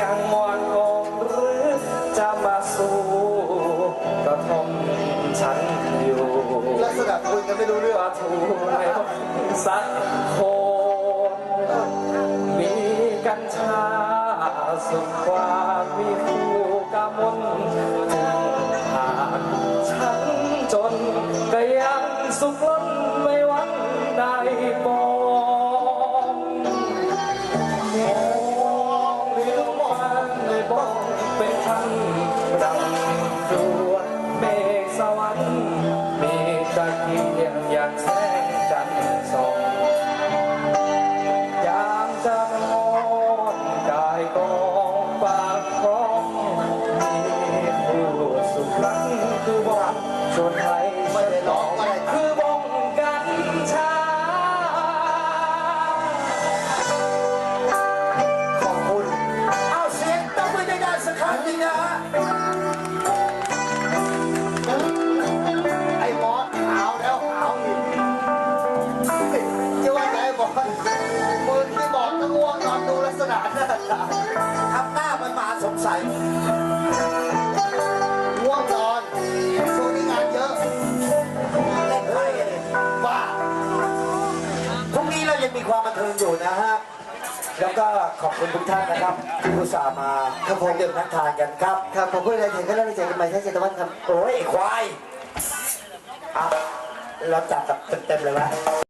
ยังมวนงหรือจะมาสู้ก็ทมฉันอยู่ลักษณะคุยกันไม่รู้เรื่องว่าถูกแล้วสักคนมีกัญชาสุขความมีผู้กำมล สุขล้นไม่หวังได้มองมองเรียวมันในบ้องเป็นพันดังดวนเมฆสวรรค์มีตะเกียงอย่าง นดูลักษณะหน้าตาทำหน้ามันมาสงสัยง่วงนอนช่วงนี้งานเยอะเล่นไพ่เลยบ้าพรุ่งนี้เรายังมีความบันเทิงอยู่นะฮะ แล้วก็ขอบคุณทุกท่านนะครับ ที่อุตส่าห์มาครับผมเดินทักทายกันครับครับขอบคุณอะไรถึงก็ได้ไปเจอกันใหม่ที่เจตวันครับ โอ้ยไอ้ควายอะเราจัดแบบเต็มๆเลยวะ